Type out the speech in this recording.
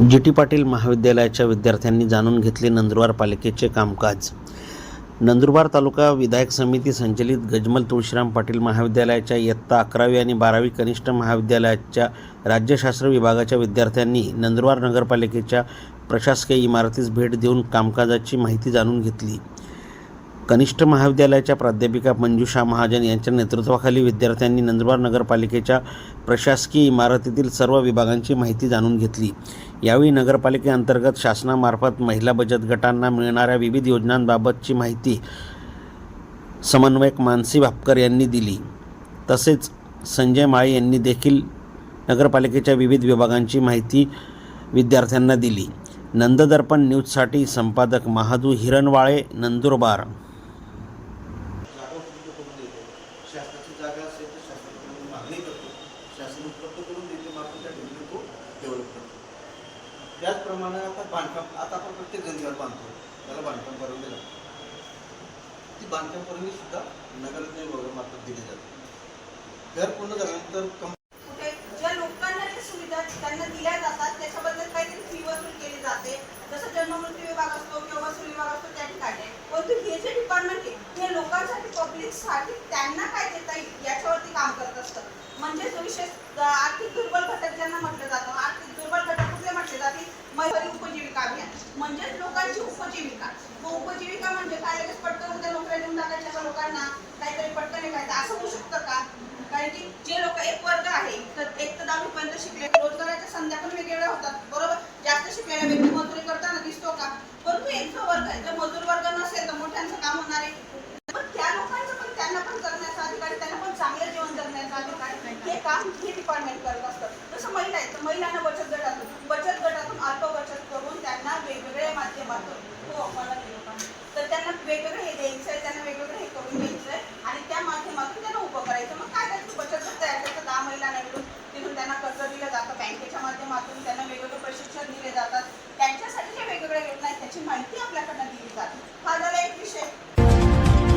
G T Patil महाविद्यालयाच्या विद्यार्थ्यांनी जाणून घेतले नंदुरबार पालिकेचे कामकाज. नंदुरबार तालुका विधायक समिती संचलित गजमल तुळशीराम पाटील महाविद्यालयाच्या इयत्ता अकरावी आणि बारावी कनिष्ठ महाविद्यालयाच्या राज्यशास्त्र विभागाच्या विद्यार्थ्यांनी नंदुरबार नगरपालिकेच्या प्रशासकीय इमारतीस भेट देऊन कामकाजाची माहिती जाणून घेतली. कनिष्ठ महाविद्यालयाच्या प्राध्यापिका मंजुषा महाजन यांच्या नेतृत्वाखाली विद्यार्थ्यांनी नंदुरबार नगरपालिकेच्या प्रशासकीय इमारतीतील सर्व विभागांची माहिती जाणून घेतली. यावेळी नगरपालिकेअंतर्गत शासनामार्फत महिला बचत गटांना मिळणाऱ्या विविध योजनांबाबतची माहिती समन्वयक मानसी भापकर यांनी दिली. तसेच संजय माळी यांनी देखील नगरपालिकेच्या विविध विभागांची माहिती विद्यार्थ्यांना दिली. नंददर्पण न्यूजसाठी संपादक महादू हिरणवाळे नंदुरबार जागा उपलब्ध करून देतो शासनाची जागा असेल तर शासनाकडून मागणी करतो. शासन उपलब्ध करून देते मात्र त्या ठिकाणी तो डेव्हलप करतो. त्याचप्रमाणे आता बांधकाम आता आपण प्रत्येक जण बांधतो त्याला बांधकाम परवानगी लागते. ती बांधकाम परवानगी सुद्धा नगरचे मार्फत दिली जाते. घर पूर्ण झाल्यानंतर कम कुठे ज्या लोकांना त्या सुविधा त्यांना दिल्या जातात त्याच्याबद्दल काहीतरी फी वसूल केली जाते. जसं जन्ममृत्यू विभाग असतो किंवा वसूल विभाग असतो त्या ठिकाणी परंतु हे जे डिपार्टमेंट आहे हे लोकांसाठी पब्लिकसाठी त्यांना काय देता येईल याच्यावरती काम करत असतं म्हणजे जो विशेष अं, आर्थिक दुर्बल घटक ज्यांना म्हटलं जातं आर्थिक दुर्बल घटक कुठले म्हटले जाते महिला उपजीविका अभियान म्हणजे लोकांची उपजीविका. मग उपजीविका म्हणजे काय? लगेच पटकन उद्या नोकऱ्या देऊन टाकायच्या का लोकांना? काहीतरी पटकन हे असं होऊ शकतं का? कारण की जे लोक एक वर्ग आहे तर एक तर दहावीपर्यंत शिकले. रोजगाराच्या संध्या पण वेगवेगळ्या होतात. बरोबर? जास्त शिकलेला व्यक्ती मजुरी करताना दिसतो का? परंतु एक जो वर्ग आहे. जर मजूर वर्ग नसेल तर मोठ्यांचं काम होणार आहे. पण त्या लोकांचं पण त्यांना पण करण्याचा अधिकार त्यांना पण चांगलं जीवन जगण्याचा अधिकार हे काम हे डिपार्टमेंट करत असतं. जसं महिला आहे तर महिलांना बचत गटातून बचत गटातून वेगवेगळं हे द्यायचंय त्यांना वेगवेगळं हे करून द्यायचंय आणि त्या माध्यमातून त्यांना उभं करायचं. मग काय त्याचं बचत गट तयार करायचं दहा महिलांना मिळून तिथून त्यांना कर्ज दिलं जातं. बँकेच्या माध्यमातून त्यांना वेगवेगळं प्रशिक्षण दिले जातात. त्यांच्यासाठी ज्या वेगवेगळ्या योजना आहेत त्याची माहिती आपल्याकडनं दिली जाते.